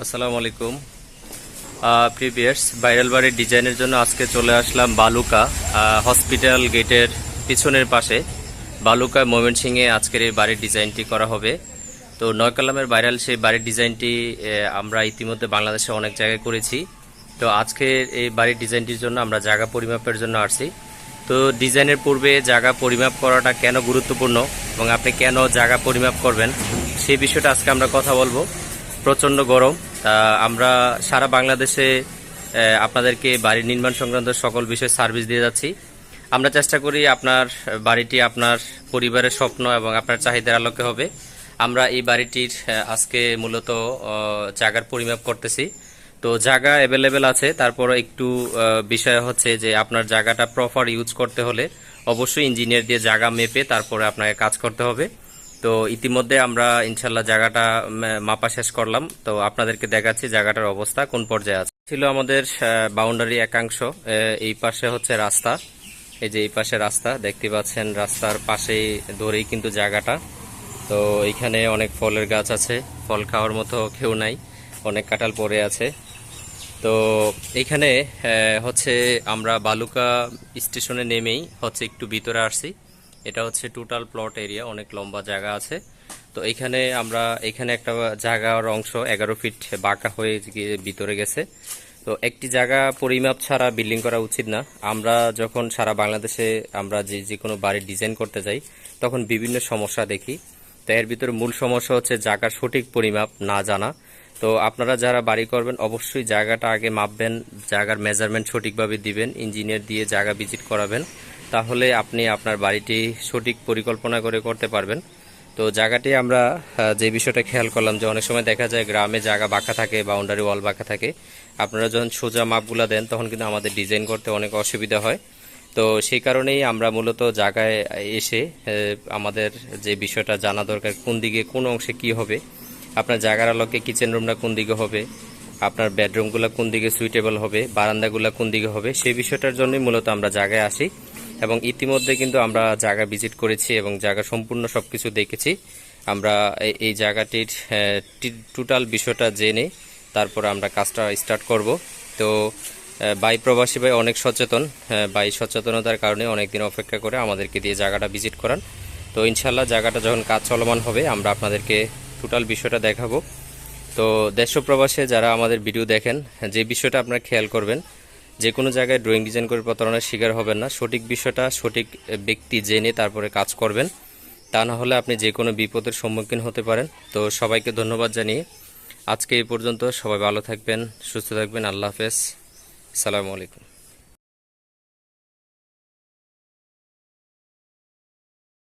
আসসালামু আলাইকুম। Previous viral বাড়ির ডিজাইনের জন্য আজকে চলে আসলাম বালুকা হসপিটাল গেটের পিছনের পাশে। বালুকা ময়মনসিংহে আজকের এই বাড়ির ডিজাইনটি করা হবে। তো নয়কালামের ভাইরাল সেই বাড়ির ডিজাইনটি আমরা ইতিমধ্যে বাংলাদেশে অনেক জায়গায় করেছি। তো আজকের এই বাড়ির ডিজাইনটির জন্য আমরা জায়গা পরিমাপের জন্য আসছি। তো ডিজাইনের পূর্বে জায়গা পরিমাপ করাটা কেন গুরুত্বপূর্ণ এবং আপনি কেন জায়গা পরিমাপ করবেন সেই বিষয়টা আজকে আমরা কথা বলব। প্রচণ্ড গরম। আমরা সারা বাংলাদেশে আপনাদেরকে বাড়ি নির্মাণ সংক্রান্ত সকল বিষয়ে সার্ভিস দিয়ে যাচ্ছি। আমরা চেষ্টা করি আপনার বাড়িটি আপনার পরিবারের স্বপ্ন এবং আপনার চাহিদার আলোকে হবে। আমরা এই বাড়িটির আজকে মূলত জায়গার পরিমাপ করতেছি। তো জায়গা অ্যাভেলেবেল আছে। তারপর একটু বিষয় হচ্ছে যে আপনার জায়গাটা প্রপার ইউজ করতে হলে অবশ্যই ইঞ্জিনিয়ার দিয়ে জায়গা মেপে তারপরে আপনাকে কাজ করতে হবে। তো ইতিমধ্যে আমরা ইনশাল্লাহ জায়গাটা মাপা শেষ করলাম। তো আপনাদেরকে দেখাচ্ছি জায়গাটার অবস্থা কোন পর্যায়ে আছে। ছিল আমাদের বাউন্ডারি একাংশ এই পাশে হচ্ছে রাস্তা। এই যে এই পাশে রাস্তা দেখতে পাচ্ছেন রাস্তার পাশেই ধরেই কিন্তু জায়গাটা। তো এখানে অনেক ফলের গাছ আছে ফল খাওয়ার মতো কেউ নাই অনেক কাঁঠাল পড়ে আছে। তো আহ, হচ্ছে আমরা বালুকা স্টেশনে নেমেই হচ্ছে একটু ভিতরে আসছি। এটা হচ্ছে টোটাল প্লট এরিয়া অনেক লম্বা জায়গা আছে। তো এখানে আমরা, এখানে একটা জায়গার অংশ এগারো ফিট বাঁকা হয়ে ভিতরে গেছে। তো একটি জায়গা পরিমাপ ছাড়া বিল্ডিং করা উচিত না। আমরা যখন সারা বাংলাদেশে আমরা যে যে কোনো বাড়ির ডিজাইন করতে যাই, তখন বিভিন্ন সমস্যা দেখি। তো এর ভিতরে মূল সমস্যা হচ্ছে জায়গার সঠিক পরিমাপ না জানা। তো আপনারা যারা বাড়ি করবেন, অবশ্যই জায়গাটা আগে মাপবেন, জায়গার মেজারমেন্ট সঠিকভাবে দিবেন ইঞ্জিনিয়ার দিয়ে জায়গা ভিজিট করাবেন। তাহলে আপনি আপনার বাড়িটি সঠিক পরিকল্পনা করে করতে পারবেন। তো জায়গাটি আমরা যে বিষয়টা খেয়াল করলাম যে অনেক সময় দেখা যায় গ্রামে জায়গা বাঁকা থাকে, বাউন্ডারি ওয়াল বাঁকা থাকে। আপনারা যখন সোজা মাপগুলা দেন, তখন কিন্তু আমাদের ডিজাইন করতে অনেক অসুবিধা হয়। তো সেই কারণেই আমরা মূলত জায়গায় এসে আমাদের যে বিষয়টা জানা দরকার, কোন দিকে কোন অংশে কি হবে, আপনার জায়গার আলোকে কিচেন রুমটা কোন দিকে হবে, আপনার বেডরুমগুলো কোন দিকে সুইটেবল হবে, বারান্দাগুলো কোন দিকে হবে, সেই বিষয়টার জন্যই মূলত আমরা জায়গায় আসি। এবং ইতিমধ্যে কিন্তু আমরা জায়গা ভিজিট করেছি এবং জায়গা সম্পূর্ণ সব কিছু দেখেছি। আমরা এই- জায়গাটির টোটাল বিষয়টা জেনে তারপর আমরা কাজটা স্টার্ট করব। তো বাই প্রবাসী ভাই অনেক সচেতন। বাই সচেতনতার কারণে অনেকদিন অপেক্ষা করে আমাদেরকে দিয়ে জায়গাটা ভিজিট করান। তো ইনশাল্লাহ জায়গাটা যখন কাজ চলমান হবে, আমরা আপনাদেরকে টোটাল বিষয়টা দেখাবো। তো দেশ ও প্রবাসে যারা আমাদের ভিডিও দেখেন, যে বিষয়টা আপনারা খেয়াল করবেন যে কোনো জায়গায় ড্রয়িং ডিজাইন করে প্রতারণার শিকার হবেন না। সঠিক বিষয়টা, সঠিক ব্যক্তি জেনে তারপরে কাজ করবেন। তা না হলে আপনি যে কোনো বিপদের সম্মুখীন হতে পারেন। তো সবাইকে ধন্যবাদ জানিয়ে আজকে এই পর্যন্ত সবাই ভালো থাকবেন, সুস্থ থাকবেন। আল্লাহ হাফেজ। সালামু আলাইকুম।